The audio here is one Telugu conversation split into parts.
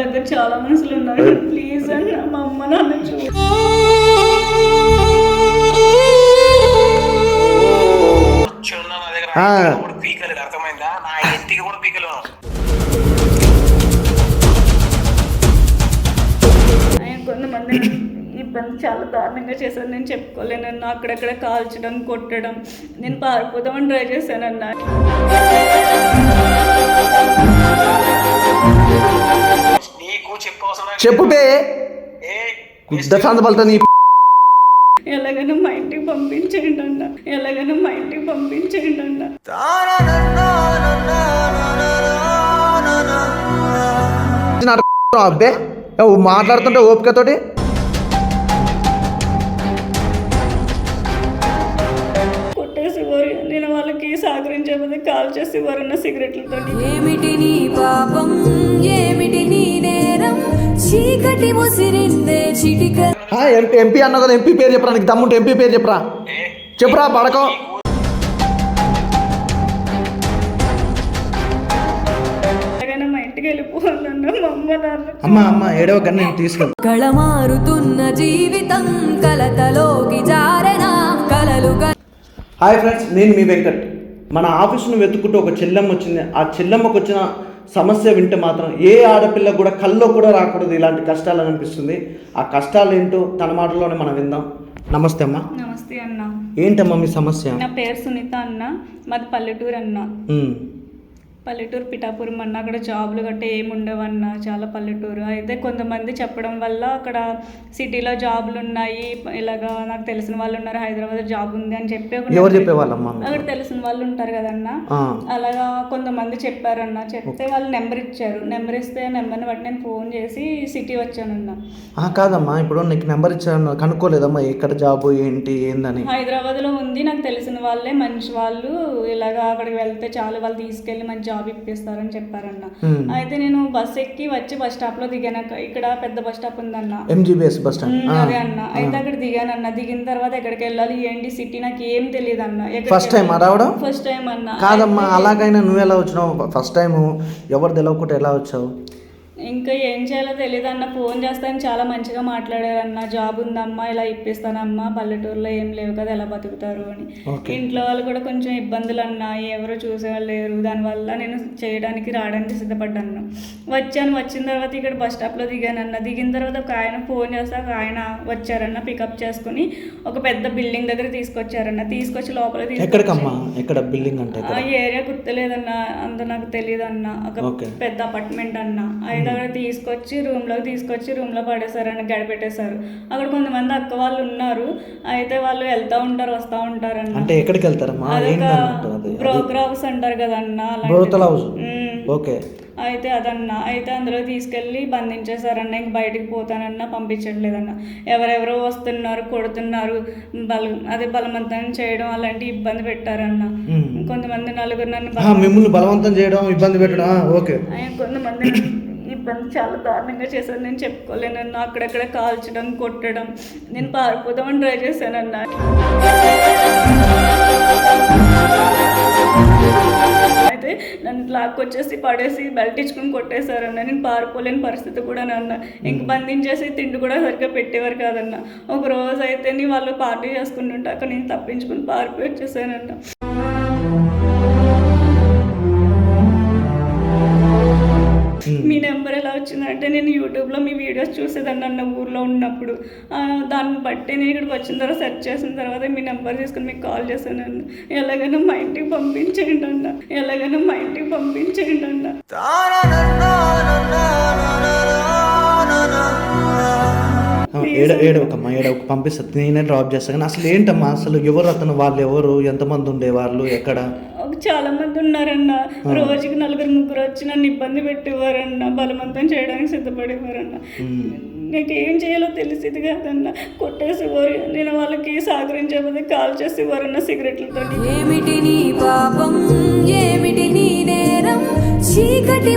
దగ్గర చాలా మనుషులు ఉన్నారు ప్లీజ్ అన్న మా అమ్మ నాన్న చూ అర్థమైందా నా ఇంటికి కూడా పీకలేను ఆయన కొంతమంది ఇబ్బంది చాలా దారుణంగా చేశాను నేను చెప్పుకోలేనన్న అక్కడక్కడ కాల్చడం కొట్టడం. నేను పారిపోదామని ట్రై చేశానన్న నీకు చెప్పవసరం చెప్పు బే ఏ గుద్ద సందబలతో నీ ఎలాగైనా మా ఇంటికి పంపించేయండి అన్న. ఎలాగైనా మా ఇంటికి పంపించేయండి అన్న. అబ్బే మాట్లాడుతుంటే ఓపికతోటి. కొట్టేసేవారు నేను వాళ్ళకి సహకరించకపోతే కాల్ చేసేవారు అన్న సిగరెట్లతో ఏమిటి నీ పాపం? ఏమిటి నీ నేరం చీకటి ముసిరిందే చిటిక. ఆ, ఎం- ఎంపీ అన్నావు కదా ఎంపీ పేరు చెప్పరా నీకు దమ్ముంటే ఎంపీ పేరు చెప్పరా? చెప్పురా పడకం. అమ్మ నాన్న. అమ్మ అమ్మ ఏడవ కన్నా నేను తీసుకెళ్తా. కళమారుతున్న జీవితం కలతలోకి జారెనా కలలు హాయ్ ఫ్రెండ్స్ నేను మీ వెంకట్. మన ఆఫీస్ను వెతుక్కుంటూ ఒక చెల్లెమ్మ వచ్చింది. ఆ చెల్లెమ్మకు వచ్చిన సమస్య వింటే మాత్రం ఏ ఆడపిల్ల కూడా కల్లో కూడా రాకూడదు ఇలాంటి కష్టాలు అనిపిస్తుంది. ఆ కష్టాలు ఏంటో తన మాటలోనే మనం విందాం. నమస్తే అమ్మా. నమస్తే అన్న. ఏంటమ్మా మీ సమస్య? నా పేరు సునీత అన్న. మాది పల్లెటూరు అన్న. పల్లెటూరు పిఠాపురం అన్న అక్కడ జాబ్లు గట్రా ఏమి ఉండవన్న చాలా పల్లెటూరు. అయితే కొంతమంది చెప్పడం వల్ల అక్కడ సిటీలో జాబ్లు ఉన్నాయి. ఇలాగా నాకు తెలిసిన వాళ్ళు ఉన్నారు హైదరాబాద్ జాబ్ ఉంది అని చెప్పి ఎవరు చెప్పేవాళ్ళమ్మా? అక్కడ తెలిసిన వాళ్ళు ఉంటారు కదన్న. అలాగా కొంతమంది చెప్పారన్న. చెప్తే వాళ్ళు నెంబర్ ఇచ్చారు. నెంబర్ ఇస్తే నెంబర్ని బట్టి నేను ఫోన్ చేసి సిటీ వచ్చానన్న. కాదమ్మా. ఇప్పుడు నీకు నెంబర్ ఇచ్చాను కనుక్కోలేదమ్మా. ఎక్కడ జాబు ఏంటి ఏందని. హైదరాబాద్లో ఉంది. నాకు తెలిసిన వాళ్ళే మంచి వాళ్ళు ఇలాగా అక్కడికి వెళ్తే చాలు వాళ్ళు తీసుకెళ్ళి మంచి జాబ్ ఇప్పిస్తారని చెప్పారన్న అయితే నేను బస్ ఎక్కి వచ్చి బస్ స్టాప్లో దిగాను ఇక్కడ పెద్ద బస్ స్టాప్ ఉందన్న. ఎంజీబీఎస్ బస్ స్టాండ్ అదే అన్న. అయితే అక్కడ దిగానన్న. దిగిన తర్వాత ఎక్కడికి వెళ్ళాలి ఏంటి సిటీ నాకు ఏం తెలియదు అన్న ఫస్ట్ టైం రావడం? ఫస్ట్ టైం అన్న. కాదమ్మా అలాగైనా నువ్వు ఎలా వచ్చినావు? ఫస్ట్ టైం ఎవరు తెలియకుండా ఎలా వచ్చావు? ఇంకా ఏం చేయాలో తెలియదు అన్న ఫోన్ చేస్తాను చాలా మంచిగా మాట్లాడారన్న జాబ్ ఉందమ్మా ఇలా ఇప్పిస్తానమ్మా పల్లెటూరులో ఏం లేవు కదా ఎలా బతుకుతారు అని. ఇంట్లో వాళ్ళు కూడా కొంచెం ఇబ్బందులు అన్నాయి ఎవరు చూసేవాళ్ళు లేరు దానివల్ల నేను చేయడానికి రావడానికి సిద్ధపడ్డాను. వచ్చాను వచ్చిన తర్వాత ఇక్కడ బస్ స్టాప్లో దిగానన్న. దిగిన తర్వాత ఒక ఆయన ఫోన్ చేస్తే ఒక ఆయన వచ్చారన్న పికప్ చేసుకుని ఒక పెద్ద బిల్డింగ్ దగ్గర తీసుకొచ్చారన్న. తీసుకొచ్చి లోపల ఎక్కడికమ్మా? ఎక్కడ బిల్డింగ్ అంటే ఆ ఏరియా గుర్తులేదన్న అంత నాకు తెలియదు అన్న ఒక. పెద్ద అపార్ట్మెంట్ అన్న. అయితే అక్కడ తీసుకొచ్చి రూమ్లోకి తీసుకొచ్చి రూమ్లో పడేశారన్న గడిపెట్టేశారు అక్కడ కొంతమంది అక్క వాళ్ళు ఉన్నారు. అయితే వాళ్ళు వెళ్తా ఉంటారు వస్తా ఉంటారన్న. అంటే ఎక్కడికి వెళ్తారమ్మా? బ్రోకర్ హౌస్ అంటారు కదన్న హౌస్. ఓకే. అయితే అదన్న అయితే అందులో తీసుకెళ్ళి బంధించేశారన్న ఇంక బయటికి పోతానన్న పంపించట్లేదన్న. ఎవరెవరో వస్తున్నారు కొడుతున్నారు బల అదే బలవంతం చేయడం అలాంటి ఇబ్బంది పెట్టారన్న. కొంతమంది నలుగురు నన్ను మిమ్మల్ని బలవంతం చేయడం ఇబ్బంది పెట్టడం ఓకే. కొంతమంది ఇబ్బంది చాలా దారుణంగా చేశాను. నేను చెప్పుకోలేనన్న అక్కడక్కడ కాల్చడం కొట్టడం. నేను పారిపోదామని ట్రై చేశానన్న. అయితే నన్ను లాక్కొచ్చేసి పడేసి బెల్ట్ ఇచ్చుకుని కొట్టేశారన్న. నేను పారిపోలేని పరిస్థితి కూడా నన్న. ఇంక బంధించేసి తిండి కూడా సరిగ్గా పెట్టేవారు కాదన్న. ఒక రోజు అయితే వాళ్ళు పార్టీ చేసుకుంటుంటే అక్కడ నేను తప్పించుకుని పారిపోయి వచ్చేసానన్న. మీ నెంబర్ ఎలా వచ్చిందంటే నేను యూట్యూబ్లో మీ వీడియోస్ చూసేదాన్ని అన్న ఊర్లో ఉన్నప్పుడు. దాన్ని బట్టి నేను ఇక్కడికి వచ్చిన తర్వాత సెర్చ్ చేసిన తర్వాత మీ నెంబర్ తీసుకుని మీకు కాల్ చేశాను అన్న. ఎలాగైనా మా ఇంటికి పంపించేయండి అన్న. ఎలాగైనా మా ఇంటికి పంపించేయండి అన్న. ఏడ ఏడవకమ్మా ఏడవక పంపిస్తుంది నేనే డ్రాప్ చేస్తాను అసలు ఏంటమ్మా? అసలు ఎవరు అతను? వాళ్ళు ఎవరు? ఎంతమంది ఉండేవాళ్ళు? ఎక్కడ? చాలా మంది ఉన్నారన్న. రోజుకి నలుగురు ముగ్గురు వచ్చి నన్ను ఇబ్బంది పెట్టేవారన్న బలవంతం చేయడానికి సిద్ధపడేవారన్న. నాకు ఏం చేయాలో తెలిసేది కాదన్న. కొట్టేసేవారు నేను వాళ్ళకి సహకరించకపోతే కాల్ చేసేవారన్న సిగరెట్లతో ఏమిటి నీ పాపం? ఏమిటి నీ నేరం? చీకటి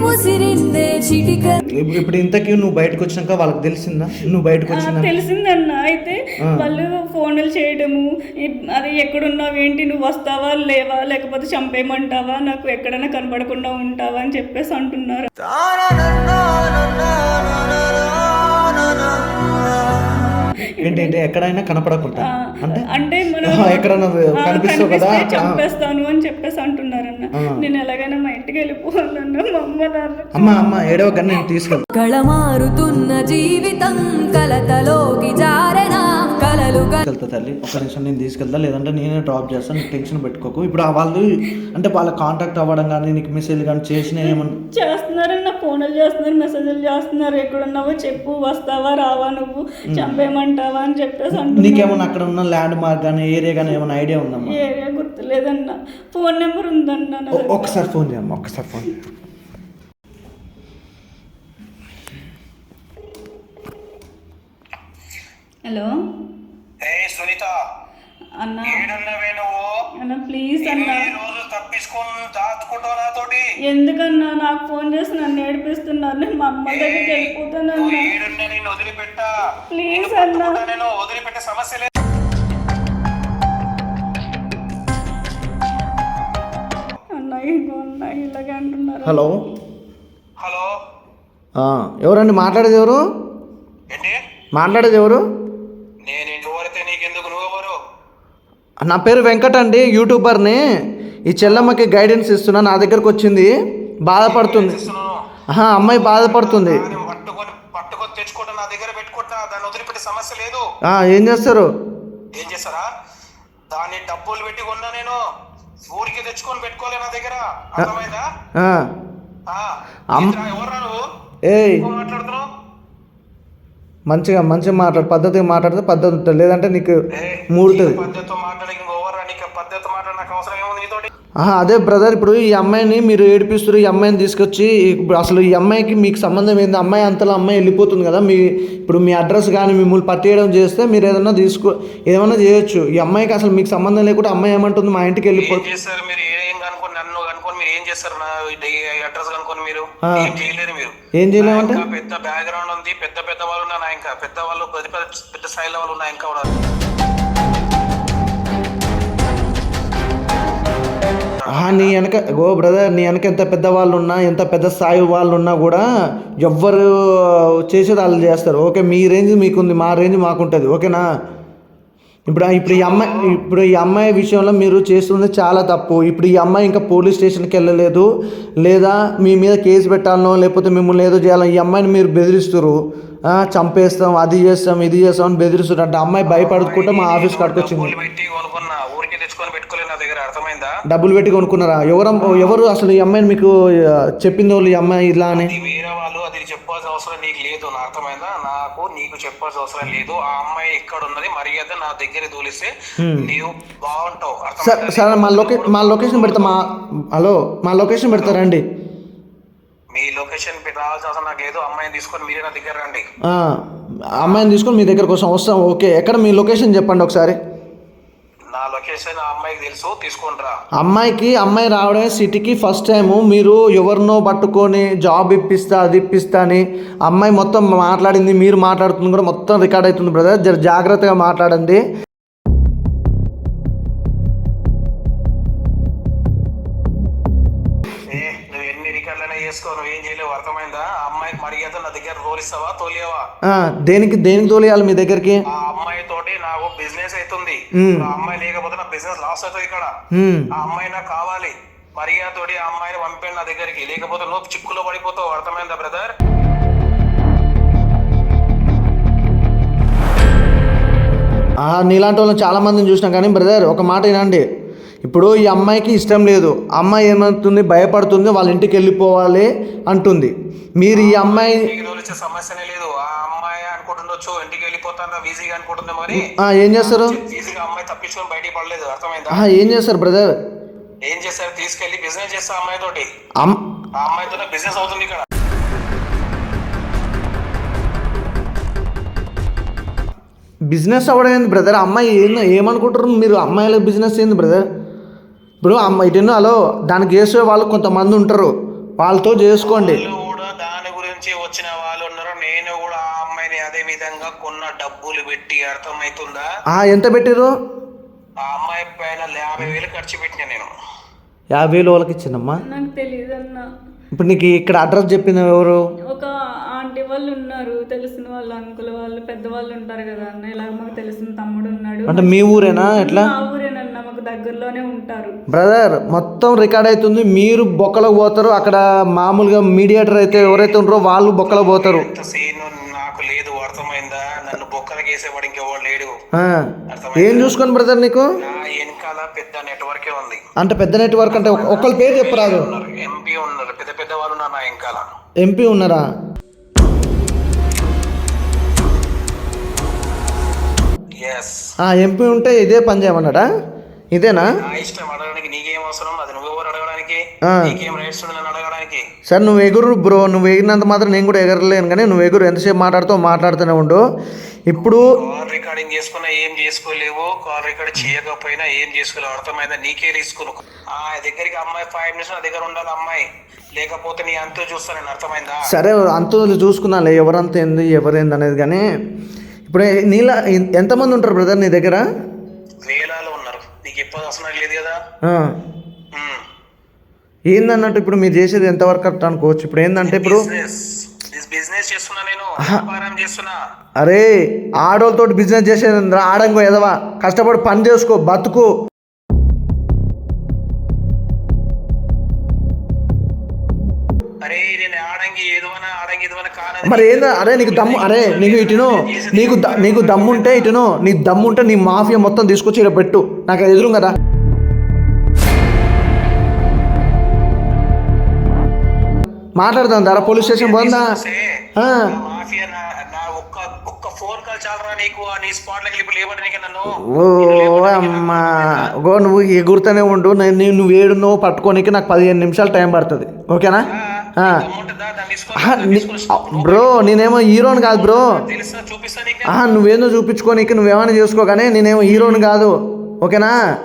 ఇప్పుడు ఇంతకీ నువ్వు బయటకు వచ్చినాక వాళ్ళకి తెలిసిందా? నువ్వు బయటకు వచ్చినా తెలిసిందన్న. అయితే వాళ్ళు ఫోన్లు చేయడము అది ఎక్కడున్నావు ఏంటి నువ్వు వస్తావా లేవా లేకపోతే చంపేయమంటావా నాకు ఎక్కడైనా కనబడకుండా ఉంటావా అని చెప్పేసి అంటున్నారు. ఏంటంటే ఎక్కడైనా కనపడకుండా? అంటే? అంటే మనం ఎక్కడైనా కనిపిస్తావు కదా? చంపేస్తాను అని చెప్పేసి అంటున్నారు. నేను ఎలాగైనా మా ఇంటికి వెళ్ళిపోవాలన్నా మా అమ్మ నాన్న. అమ్మ అమ్మ ఏడవ కానీ నేను తీసుకెళ్తా. కళమారుతున్న జీవితం కలతలోకి తీసుకెళ్తా తల్లి ఒక నిమిషం నేను తీసుకెళ్తా లేదంటే నేనే డ్రాప్ చేస్తాను నీకు టెన్షన్ పెట్టుకోకు. ఇప్పుడు ఆ వాళ్ళు అంటే వాళ్ళ కాంటాక్ట్ అవ్వడం కానీ నీకు మెసేజ్ కానీ చేసిన ఏమన్నా చేస్తున్నారన్న ఫోన్లు చేస్తున్నారు మెసేజ్లు చేస్తున్నారు ఎక్కడున్నావో చెప్పు వస్తావా రావా నువ్వు చంపేయమంటావా అని చెప్పేసి నీకేమన్నా అక్కడ ఉన్న ల్యాండ్ మార్క్ కానీ ఏరియా కానీ ఏమైనా ఐడియా ఉందమ్మా? ఏరియా గుర్తులేదన్న. ఫోన్ నెంబర్ ఉందన్న నా ఒ- దగ్గర. ఒక్కసారి ఫోన్ చేయమ్మా ఒక్కసారి ఫోన్. హలో సునీత. అన్న. అన్న ప్లీజ్ అన్న. ఈ రోజు తప్పించుకొని దాచుకుంటావు నాతోటి? ఎందుకన్నా? నాకు ఫోన్ చేసి నన్ను ఏడిపిస్తున్నారు. నేను మా అమ్మ దగ్గరికి వెళ్ళిపోతాను నువ్వు అన్న. వదిలిపెట్టా. సమస్య లేదు. అన్న ఇగో అన్న ఇలాగే అంటున్నారు. హలో. హలో. ఆ, ఎవరండి? మాట్లాడేది ఎవరు? ఏంటి? మాట్లాడేది ఎవరు నేను ఎవరైతే నీకెందుకు నువ్వెవరు నా పేరు వెంకట్ అండి యూట్యూబర్ని. ఈ చెల్లమ్మకి గైడెన్స్ ఇస్తున్నా నా దగ్గరకు వచ్చింది. బాధపడుతుంది. అమ్మాయి బాధపడుతుంది. దాన్ని పట్టుకొని పట్టుకొని తెచ్చుకుంటా నా దగ్గర పెట్టుకుంటా దాన్ని వదిలిపెట్టే సమస్య లేదు ఆ, ఏం చేస్తారు? ఏం చేస్తారా? దాన్ని డబ్బులు పెట్టి కొన్నా నేను. ఊరికి తెచ్చుకొని పెట్టుకోలే నా దగ్గర. అర్థమైందా? నువ్వు? ఏయ్. ఎక్కువ మాట్లాడుతున్నావు. మంచిగా మంచిగా మాట్లాడు పద్ధతిగా మాట్లాడితే పద్ధతి ఉంటుంది. లేదంటే నీకు మూడుతుంది. ఆహా, అదే బ్రదర్ ఇప్పుడు ఈ అమ్మాయిని మీరు ఏడిపిస్తారు ఈ అమ్మాయిని తీసుకొచ్చి ఇప్పుడు అసలు ఈ అమ్మాయికి మీకు సంబంధం ఏంది? అమ్మాయి అంతలో అమ్మాయి వెళ్ళిపోతుంది కదా? మీ ఇప్పుడు మీ అడ్రస్ కానీ మిమ్మల్ని పట్టేయడం చేస్తే మీరు ఏదైనా తీసుకో ఏదైనా చేయొచ్చు. ఈ అమ్మాయికి అసలు మీకు సంబంధం లేకుండా అమ్మాయి ఏమంటుంది? మా ఇంటికి వెళ్ళిపో ఏం చేస్తారు మీరు ఏం కనుక్కొని నన్ను కనుక్కొని మీరు ఏం చేస్తారు? నా అడ్రస్ కనుక్కొని మీరు. ఏం చేయలేరు మీరు. ఏం చేయలేమంటే? పెద్ద బ్యాక్గ్రౌండ్ ఉంది. పెద్ద పెద్ద వాళ్ళు ఉన్నా నా ఇంకా పెద్ద వాళ్ళు పెద్ద పెద్ద పెద్ద స్థాయిలో వాళ్ళు ఉన్నా ఇంకా ఉన్నారు నీ వెనక గో బ్రదర్ నీ వెనక ఎంత పెద్ద వాళ్ళు ఉన్నా ఎంత పెద్ద స్థాయి వాళ్ళు ఉన్నా కూడా ఎవ్వరు చేసేది వాళ్ళు చేస్తారు. ఓకే మీ రేంజ్ మీకుంది మా రేంజ్ మాకుంటుంది. ఓకేనా? ఇప్పుడు ఇప్పుడు ఈ అమ్మాయి ఇప్పుడు ఈ అమ్మాయి విషయంలో మీరు చేస్తుంది చాలా తప్పు ఇప్పుడు ఈ అమ్మాయి ఇంకా పోలీస్ స్టేషన్కి వెళ్ళలేదు లేదా మీ మీద కేసు పెట్టాలనో లేకపోతే మిమ్మల్ని ఏదో చేయాలో ఈ అమ్మాయిని మీరు బెదిరిస్తారు చంపేస్తాం అది చేస్తాం ఇది చేస్తాం అని బెదిరిస్తారు అంటే అమ్మాయి భయపడుకుంటే మా ఆఫీస్ ఊరికి తెచ్చుకొని పెట్టుకోలేదు నా దగ్గర డబ్బులు పెట్టి కొనుక్కున్నారా? ఎవరు ఎవరు అసలు ఈ అమ్మాయిని మీకు చెప్పింది వాళ్ళు ఈ అమ్మాయి ఇలా అని? వేరే వాళ్ళు అది చెప్పాల్సిన అవసరం నీకు లేదు నా అర్థమైందా? నాకు నీకు చెప్పాల్సిన అవసరం లేదు. ఆ అమ్మాయి ఎక్కడ ఉన్నది? మర్యాద నా దగ్గర తోలిస్తే నీవు బాగుంటావు. సరే మా లొకే మా లొకేషన్ పెడతా మా హలో మా లొకేషన్ పెడతారండి మీ లొకేషన్ రావాల్సిన అవసరం నాకు లేదు. అమ్మాయిని తీసుకొని మీరే నా దగ్గర రండి. అమ్మాయిని తీసుకొని మీ దగ్గర కోసం వస్తాం. ఓకే ఎక్కడ మీ లొకేషన్ చెప్పండి ఒకసారి. లొకేషన్ అమ్మాయికి తెలుసు తీసుకొని రా అమ్మాయికి అమ్మాయి రావడమే సిటీకి ఫస్ట్ టైము మీరు ఎవరినో పట్టుకొని జాబ్ ఇప్పిస్తా అది ఇప్పిస్తా అని అమ్మాయి మొత్తం మాట్లాడింది మీరు మాట్లాడుతుంది కూడా మొత్తం రికార్డ్ అవుతుంది బ్రదర్ జర జాగ్రత్తగా మాట్లాడండి. నా దేనికి దేనికి తోలియాలి మీ దగ్గరికి? ఆ అమ్మాయి తోటి నాకు బిజినెస్ అవుతుంది. ఆ అమ్మాయి లేకపోతే నా బిజినెస్ లాస్ అవుతుంది ఇక్కడ. ఆ అమ్మాయి నాకు కావాలి. మర్యాద తోటి ఆ అమ్మాయిని పంపండి నా దగ్గరికి. లేకపోతే నువ్వు చిక్కులో పడిపోతావు. అర్థమైందా బ్రదర్ నీలాంటి వాళ్ళని చాలా మందిని చూసినా కానీ బ్రదర్ ఒక మాట వినండి. ఇప్పుడు ఈ అమ్మాయికి ఇష్టం లేదు. అమ్మాయి ఏమవుతుంది? భయపడుతుంది. వాళ్ళ ఇంటికి వెళ్ళిపోవాలి అంటుంది. మీరు ఈ అమ్మాయి సమస్యనే లేదు. ఆ అనుకుంటుండొచ్చు ఇంటికి వెళ్ళిపోతాను ఈజీగా అనుకుంటుంది మరి? ఏం చేస్తారు? ఈజీగా అమ్మాయి తప్పించుకొని బయటికి పడలేదు అర్థమైందా? ఏం చేస్తారు బ్రదర్ ఏం చేస్తారు? తీసుకెళ్ళి బిజినెస్ చేస్తా అమ్మాయి తోటి. ఆ అమ్మాయితోనే బిజినెస్ అవుతుంది ఇక్కడ. బిజినెస్ అవ్వడం ఏంది బ్రదర్ అమ్మాయి ఏందో ఏమనుకుంటారు? మీరు అమ్మాయిల బిజినెస్ ఏంది బ్రదర్ ఇప్పుడు అమ్మాయి ఇటు హలో దానికి చేసే వాళ్ళు కొంతమంది ఉంటారు. వాళ్ళతో చేసుకోండి. కూడా దాని గురించి వచ్చిన ఉన్నారు నేను కూడా ఆ అమ్మాయిని అదే విధంగా కొన్న డబ్బులు పెట్టి అర్థమవుతుందా? ఆ, ఎంత పెట్టారు ఆ అమ్మాయి పైన యాభై వేలు ఖర్చు పెట్టిన నేను. యాభై వేలు వాళ్ళకి ఇచ్చిందమ్మా? నాకు తెలియదు అన్న. ఇప్పుడు నీకు ఇక్కడ అడ్రస్ చెప్పింది ఎవరు? ఒక ఆంటీ వాళ్ళు ఉన్నారు తెలిసిన వాళ్ళు అంకుల్ వాళ్ళు పెద్ద వాళ్ళు ఉంటారు కదా అన్న ఇలా మాకు తెలిసిన తమ్ముడు ఉన్నాడు. అంటే మీ ఊరేనా? ఎట్లా? మా ఊరేనన్న మాకు దగ్గరలోనే ఉంటారు. బ్రదర్ మొత్తం రికార్డ్ అవుతుంది మీరు బొక్కలకు పోతారు అక్కడ మామూలుగా మీడియేటర్ అయితే ఎవరైతే ఉంటారో వాళ్ళు బొక్కలకు పోతారు. సీన్ నాకు లేదు అర్థమైందా? నన్ను బొక్కలకి వేసేవాడు ఇంకెవడు లేడు. ఆ. ఏం చూసుకోండి బ్రదర్ నీకు? నా వెనకాల పెద్ద నెట్వర్కే ఉంది. అంటే పెద్ద నెట్వర్క్ అంటే ఒక- ఒక్కళ్ళ పేరు చెప్పరాదు ఉన్నారు ఎంపీ ఉన్నారు పెద్ద పెద్ద వాళ్ళు ఉన్నారు నా వెనకాల. ఎంపీ ఉన్నారా? ఎస్ ఆ ఎంపీ ఉంటే ఇదే పని చేయమన్నాడా? ఇదేనా? సరే నువ్వు ఎగురు బ్రో. నువ్వు ఎగిరినంత మాత్రం నేను కూడా ఎగరలేను కానీ నువ్వు ఎగురు. ఎంతసేపు మాట్లాడుతావు మాట్లాడుతూనే ఉండు. ఇప్పుడు కాల్ రికార్డింగ్ చేసుకున్నా ఏం చేసుకోలేవు. కాల్ రికార్డ్ చేయకపోయినా ఏం చేసుకోలేవు. అర్థమైందా? నీకే రిస్క్ ఆ దగ్గరికి అమ్మాయి ఫైవ్ మినిట్స్ నా దగ్గర ఉండాలి అమ్మాయి. లేకపోతే నీ అంతా చూస్తా నేను అర్థమైందా? సరే అంత చూసుకున్నాలే ఎవరంత ఏంది ఎవరేంది అనేది కానీ. ఇప్పుడు నీలా ఎంతమంది ఉంటారు బ్రదర్ నీ దగ్గర? వేలాలు కదా. ఏందన్నట్టు ఇప్పుడు మీరు చేసేది ఎంతవరకు కరెక్ట్ అనుకోవచ్చు? ఇప్పుడు ఏంటంటే ఇప్పుడు బిజినెస్ చేస్తున్నా నేను. వ్యాపారం చేస్తున్నా. అరే ఆడోళ్ళతో బిజినెస్ చేసేది ఆడంగో ఎదవా. కష్టపడి పని చేసుకో బతుకు. అరే నేను ఆడంగి కానది మరి ఏందా? అరే నీకు దమ్ము అరే నీకు ఇటును నీకు నీకు దమ్ముంటే ఇటును నీ దమ్ముంటే నీ మాఫియా మొత్తం తీసుకొచ్చి ఇక్కడ పెట్టు. నాకు ఎదురు కదా. మాట్లాడదాం ధర పోలీస్ స్టేషన్ పోందా? అమ్మా. గో నువ్వు ఎగురుతూనే ఉండు. నేను నువ్వు ఏడు నువ్వు పట్టుకోనికి నాకు పదిహేను నిమిషాలు టైం పడుతుంది. ఓకేనా? బ్రో నేనేమో హీరోని కాదు బ్రో. తెలుసా చూపిస్తా నీకు నువ్వేందో నువ్వేమైనా చేసుకో కానీ నేనేమో హీరోని కాదు. ఓకేనా?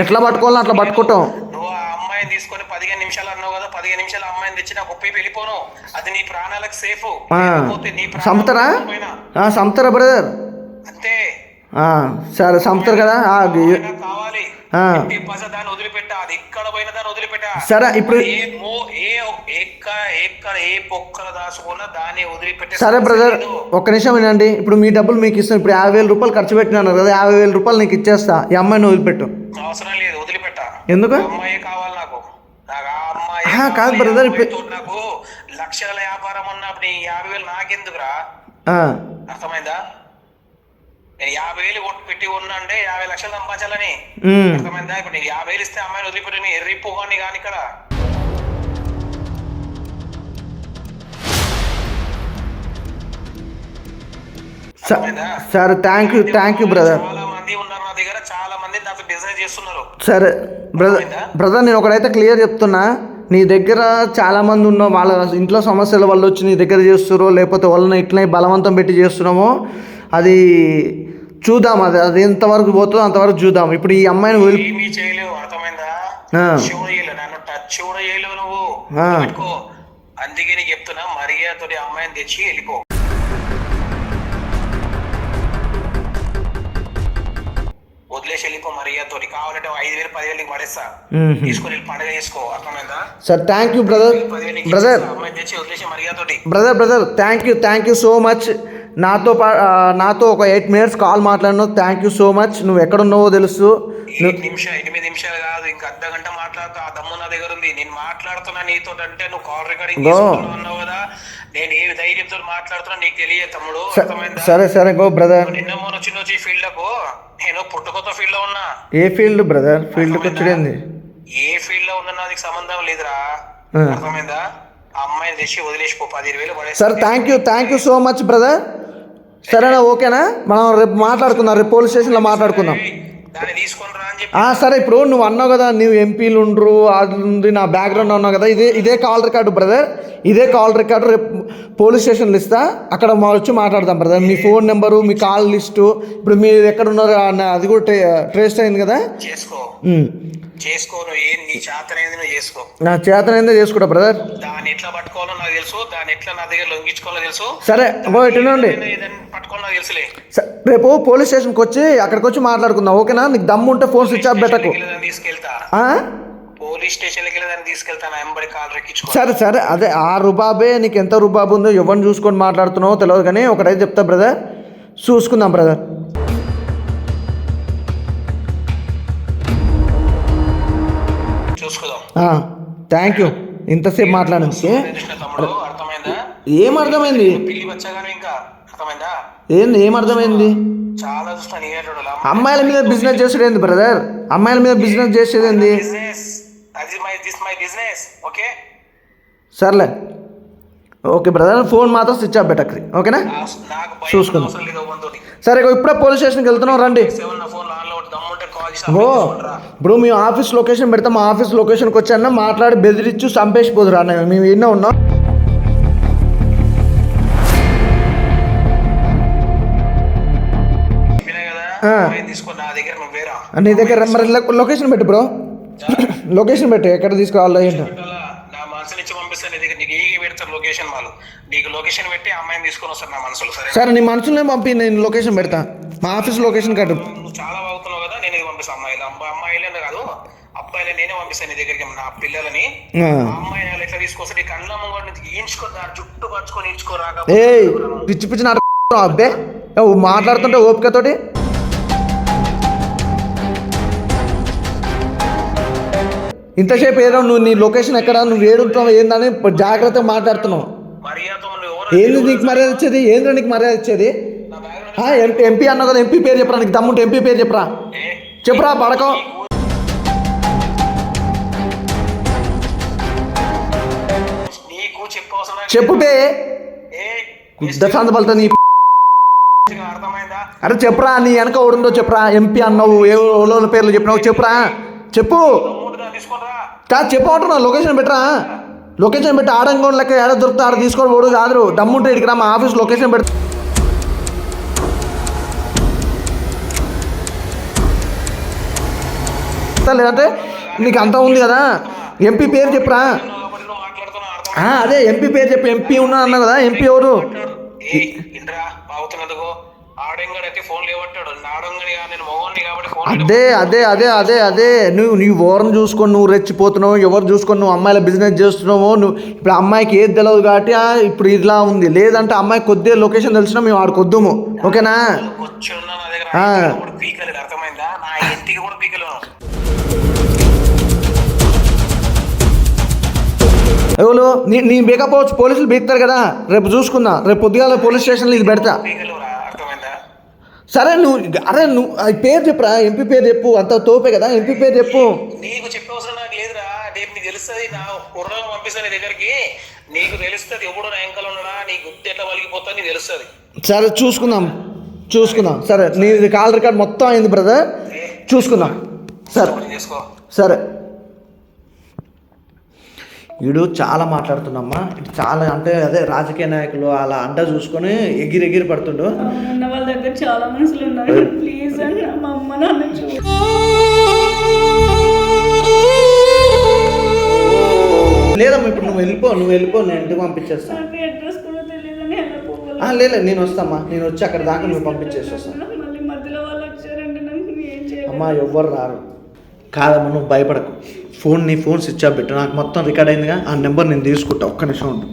ఎట్లా పట్టుకోవాలో అట్లా పట్టుకుంటాం. అమ్మాయిని తీసుకొని పదిహేను నిమిషాలు అన్నావు కదా పదిహేను నిమిషాలు అమ్మాయిని తెచ్చి నాకు ఒప్పి వెళ్ళిపోను. అది నీ ప్రాణాలకు సేఫ్. ఆ, చంపుతారా? బ్రదర్? అంతే. సరే చంపుతారు కదా. దాన్ని వదిలిపెట్టా? అది ఎక్కడ పోయిన దాన్ని వదిలిపెట్టా? సరే, ఇప్పుడు- సరే బ్రదర్. ఒక్క నిమిషం వినండి. ఇప్పుడు మీ డబ్బులు మీకు ఇస్తాను ఇప్పుడు యాభై వేల రూపాయలు ఖర్చు పెట్టినాను కదా యాభై వేల రూపాయలు నీకు ఇచ్చేస్తా. ఈ అమ్మాయిని వదిలిపెట్టు. అవసరం లేదు వదిలిపెట్టా. ఎందుకు? అమ్మాయి కావాలి నాకు. కాదు అమ్మాయితో నాకు. లక్షల వ్యాపారం ఉన్నప్పుడు యాభై వేలు నాకెందుకురా? అర్థమైందా? యాభై వేలు కొట్టి పెట్టి ఉన్నా అంటే యాభై లక్షలు సంపాదించాలని. అర్థమైందా? ఇప్పుడు నేను యాభై వేలు ఇస్తే అమ్మాయిని వదిలిపెట్టి నీ ఎర్రిప్పు కానీ కానీ ఇక్కడ. సరే thank you thank you brother చాలా మంది ఉన్నారు నా దగ్గర చాలా మంది నాతో బిజినెస్ చేస్తున్నారు. సరే బ్రదర్ బ్రదర్ నేను ఒకడైతే క్లియర్ చెప్తున్నా. నీ దగ్గర చాలా మంది ఉన్నావు వాళ్ళ ఇంట్లో సమస్యల వల్ల వచ్చి నీ దగ్గర చేస్తురో లేకపోతే వాళ్ళని ఇట్లనే బలవంతం పెట్టి చేస్తున్నామో అది చూద్దాం అది అది ఎంతవరకు పోతుందో అంతవరకు చూద్దాం. ఇప్పుడు ఈ అమ్మాయిని వదిలి ఏమీ చేయలేవు అర్థమైందా? ఆ. టచ్ కూడా చేయలేవు నన్ను టచ్ కూడా చేయలేవు నువ్వు. ఆ. పెట్టుకో. అందుకే నీకు చెప్తున్నా మర్యాదతోటి అమ్మాయిని తెచ్చి వెళ్ళిపో. వదిలేసి వెళ్ళిపో మర్యాదతోటి. కావాలంటే ఐదు వేలు పదివేలు నీకు పడేస్తా. మ్మ్. తీసుకొని వెళ్ళి పండుగ చేసుకో అర్థమైందా? సార్ థ్యాంక్ యూ బ్రదర్ పదివేలు నీకు బ్రదర్ ఇచ్చేస్తా. అమ్మాయిని తెచ్చి వదిలేసి మర్యాదతోటి. Brother brother thank you thank you so much నాతో పా నాతో ఒక ఎయిట్ మినిట్స్ కాల్ మాట్లాడినావు థ్యాంక్ యూ సో మచ్ నువ్వు ఎక్కడున్నావో తెలుసు. నిమిషాలు ఎనిమిది నిమిషాలు కాదు ఇంకా అర్ధ గంట మాట్లాడుతా. ఆ దమ్ము నా దగ్గర ఉంది. నేను మాట్లాడుతున్నా నీతో అంటే నువ్వు కాల్ రికార్డింగ్ అన్నావు కదా. నేను ఏ ధైర్యంతో మాట్లాడుతున్నా నీకు తమ్ముడు. సరే సరే గో బ్రదర్ నిన్న మొన్న వచ్చిన వచ్చి ఫీల్డ్ నేను ఫీల్డ్లో ఉన్నా. ఏ ఫీల్డ్ బ్రదర్ ఫీల్డ్కి వచ్చేది ఏ ఫీల్డ్లో ఉన్నా నాకు సంబంధం లేదురా. అర్థమైందా? అమ్మాయిని తెచ్చి వదిలేసిపో పదిహేను వేలు పడేసి. సరే thank you thank you so much brother సరేనా ఓకేనా? మనం రేపు మాట్లాడుకుందాం రేపు పోలీస్ స్టేషన్లో మాట్లాడుకుందాం. సరే ఇప్పుడు నువ్వు అన్నావు కదా నువ్వు ఎంపీలు ఉండరు అది నా బ్యాక్గ్రౌండ్ అన్నావు కదా ఇదే ఇదే కాల్ రికార్డు బ్రదర్ ఇదే కాల్ రికార్డు రేపు పోలీస్ స్టేషన్లో ఇస్తా. అక్కడ వచ్చి మాట్లాడదాం బ్రదర్ మీ ఫోన్ నెంబరు మీ కాల్ లిస్టు ఇప్పుడు మీరు ఎక్కడ ఉన్నారో అన్న- అది కూడా ట్రే ట్రేస్ అయింది కదా? చేసుకో. చేసుకో నీ చేతనైంది నువ్వు చేసుకో. నా చేతనైందే చేసుకుంటా బ్రదర్ దాన్ని ఎట్లా పట్టుకోవాలో నాకు తెలుసు దాన్ని ఎట్లా నా దగ్గర లొంగించుకోవాలో తెలుసు. సరే పట్టుకోవాలో తెలుసులే. రేపు పోలీస్ స్టేషన్కి వచ్చి అక్కడికి వచ్చి మాట్లాడుకుందాం ఓకేనా? నీకు దమ్ము ఉంటే ఫోన్ స్విచ్ ఆఫ్ పెట్టకు. దాన్ని తీసుకెళ్తా. ఆ? పోలీస్ స్టేషన్కి వెళ్ళి దాన్ని తీసుకెళ్తాను ఎంబడి కాలు రెక్కించుకో. సరే సరే అదే ఆ రుబాబే నీకు ఎంత రుబాబు ఉందో ఎవరిని చూసుకొని మాట్లాడుతున్నావో తెలియదు కానీ ఒకటైతే చెప్తా బ్రదర్. చూసుకుందాం బ్రదర్. చూసుకుందాం. థ్యాంక్ యూ ఇంతసేపు అర్థమైందా? ఏం అర్థమైంది? ఏంది ఏం అర్థమైంది? అమ్మాయిల మీద బిజినెస్ చేసేది ఏంది బ్రదర్ అమ్మాయిల మీద బిజినెస్ చేసేది ఏంది సర్లే. ఓకే బ్రదర్ ఫోన్ మాత్రం స్విచ్ ఆఫ్ పెట్టక్రి ఓకేనా? చూసుకుందాం. సరే ఇప్పుడే పోలీస్ స్టేషన్కి వెళ్తున్నాం రండి. ఓ? ఇప్పుడు మీ ఆఫీస్ లొకేషన్ పెడతాం మా ఆఫీస్ లొకేషన్కి వచ్చాన? మాట్లాడి బెదిరించి చంపేసిపోదురు అన్న మేము ఎన్నో ఉన్నాం. చెప్పినా కదా ఆ. అమ్మాయిని తీసుకో? నా దగ్గర వేరా నీ దగ్గర మరి లొకేషన్ పెట్టు బ్రో. లొకేషన్ పెట్టు ఎక్కడ తీసుకురావాలో ఏంటో? నా మనసు నుంచి పంపిస్తాను నీ దగ్గర నీకు ఏ పెడతారు లొకేషన్ వాళ్ళు? నీకు లొకేషన్ పెట్టి అమ్మాయిని తీసుకొని నా మనసులో సరే సరే నీ మనసులోనే పంపి నేను లొకేషన్ పెడతా. మా ఆఫీస్ లొకేషన్ కట్టు. నువ్వు చాలా బాగుతున్నావు కదా నేను ఇది పంపిస్తాను అమ్మాయిలు అమ్మాయి అమ్మాయిలే కాదు అబ్బాయిలే నేనే పంపిస్తాను నీ దగ్గరికి నా పిల్లలని. అమ్మాయిని వాళ్ళు ఎట్లా తీసుకొస్తే నీ కళ్ళ ముంగడు నుంచి జుట్టు పరుచుకొని రాక పిచ్చి పిచ్చి నాట అబ్బే. మాట్లాడుతుంటే ఓపికతోటి. ఇంతసేపు ఏదో నువ్వు నీ లొకేషన్ ఎక్కడ నువ్వు ఏడుంటున్నావు ఏందని జాగ్రత్తగా మాట్లాడుతున్నావు ఏంది నీకు మర్యాద ఇచ్చేది ఏంద్రా నీకు మర్యాద ఇచ్చేది ఎంపీ అన్నావు కదా ఎంపీ పేరు చెప్పరా నీకు దమ్ముంటే ఎంపీ పేరు చెప్పరా చెప్పురా పడకం. చెప్పు ఏ దశాంత నీ అరే చెప్పురా నీ వెనక ఓడుందో చెప్పురా ఎంపీ అన్నావు ఏ పేర్లు చెప్పినావు చెప్పురా చెప్పు కాదు చెప్పమంటున్నా లొకేషన్ పెట్టరా? లొకేషన్ పెట్టి ఆడంగం లెక్క ఏడ దొరుకుతా? ఆడ తీసుకొని పోడు కాదు దమ్ముంటే ఇక్కడికి రా మా ఆఫీస్ లొకేషన్ పెడతా. లేదంటే నీకు అంత ఉంది కదా? ఎంపీ పేరు చెప్పురా? అదే ఎంపీ పేరు చెప్పు. ఎంపీ ఉన్నా అన్నావు కదా? ఎంపీ ఎవరు? ఏ ఇంద్రా బాగుతున్నందుకు. ఆడంగడైతే ఫోన్ లేవట్టాడు నాడంగడి నేను మగోని కాబట్టి ఫోన్ అదే అదే అదే అదే అదే. నువ్వు నీ ఓరం చూసుకొని నువ్వు రెచ్చిపోతున్నావు ఎవరు చూసుకొని నువ్వు అమ్మాయిల బిజినెస్ చేస్తున్నావు నువ్వు ఇప్పుడు అమ్మాయికి ఏది తెలియదు కాబట్టి ఇప్పుడు ఇలా ఉంది. లేదంటే అమ్మాయి కొద్దిగా లొకేషన్ తెలిసినా మేము ఆడికి వద్దుము. ఓకేనా? అర్థమైందా? నా ఇంటికి కూడా పీకలేను. ఎవరు నీ నీ బీకపోవచ్చు పోలీసులు బీక్తారు కదా. రేపు చూసుకుందా. రేపు పొద్దుగాల పోలీస్ స్టేషన్లో ఇది పెడతా. సరే నువ్వు అరే నువ్వు ఆ పేరు చెప్పురా ఎంపీ పేరు చెప్పు అంత తోపే కదా ఎంపీ పేరు చెప్పు. నీకు చెప్పే అవసరం నాకు లేదురా రేపు నీకు తెలుస్తుంది నా కుర్రగా పంపిస్తాను నీ దగ్గరికి. నీకు తెలుస్తుంది ఎప్పుడు నా ఎంకలు ఉన్నాడా నీ గుర్తు ఎట్లా వలిగిపోతా నీకు తెలుస్తుంది. సరే చూసుకుందాం చూసుకుందాం. సరే నీది కాల్ రికార్డ్ మొత్తం అయింది బ్రదర్ చూసుకుందాం. సరే. సరే. వీడు చాలా మాట్లాడుతున్నామ్మా ఇటు చాలా అంటే అదే రాజకీయ నాయకులు అలా అండ చూసుకొని ఎగిరి ఎగిరి పడుతుండు. ఉన్న వాళ్ళ దగ్గర చాలా మనుషులు ఉన్నారు. ప్లీజ్ అన్న మా అమ్మ నాన్న చూ లేదమ్మా ఇప్పుడు నువ్వు వెళ్ళిపో నువ్వు వెళ్ళిపో నేను ఇంటికి పంపించేస్తా. లేదు నేను వస్తామ్మా. నేను వచ్చి అక్కడ దాకా నువ్వు పంపించేసి వస్తాను అమ్మా ఎవ్వరు రారు. కాదమ్మా నువ్వు భయపడకు. ఫోన్ నీ ఫోన్ స్విచ్ ఆఫ్ పెట్టు. నాకు మొత్తం రికార్డ్ అయిందిగా. ఆ నెంబర్ నేను తీసుకుంటా. ఒక్క నిమిషం ఉండు.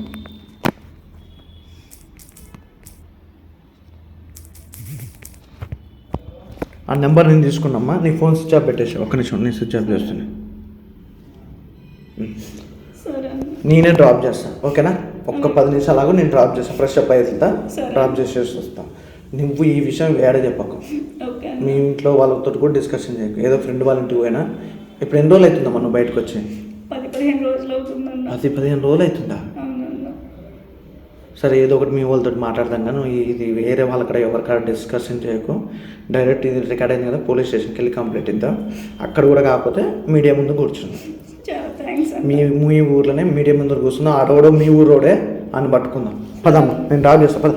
ఆ నెంబర్ నేను తీసుకున్నామ్మా. నీ ఫోన్ స్విచ్ ఆఫ్ పెట్టేసి ఒక్క నిమిషం నేను స్విచ్ ఆఫ్ చేస్తున్నా. నేనే డ్రాప్ చేస్తాను ఓకేనా? ఒక్క పది నిమిషాలు నేను డ్రాప్ చేస్తాను ఫ్రెష్ అప్ సరే. డ్రాప్ చేసేసి వస్తాను నువ్వు ఈ విషయం వేడ చెప్పకు. మీ ఇంట్లో వాళ్ళతో కూడా డిస్కషన్ చేయకు. ఏదో ఫ్రెండ్ వాళ్ళ ఇంటికి పోయినా ఇప్పుడు ఎన్ని రోజులు అవుతుందమ్మా నువ్వు బయటకు వచ్చి? పది పదిహేను రోజులు అవుతుందన్న. పది పదిహేను రోజులు అవుతుందా? సరే ఏదో ఒకటి మీ వాళ్ళతో మాట్లాడదాం కానీ ఇది వేరే వాళ్ళ కాడ ఎవరి కాడ డిస్కషన్ చేయకు. డైరెక్ట్ ఇది రికార్డ్ అయింది కదా పోలీస్ స్టేషన్కి వెళ్ళి కంప్లైంట్ ఇద్దాం. అక్కడ కూడా కాకపోతే మీడియా ముందు కూర్చుంది మీ మీ ఊర్లోనే మీడియా ముందు కూర్చున్నా. ఆడోడు మీ ఊరోడే అని పట్టుకుందాం పదమ్మా నేను డ్రాప్ చేస్తా పద.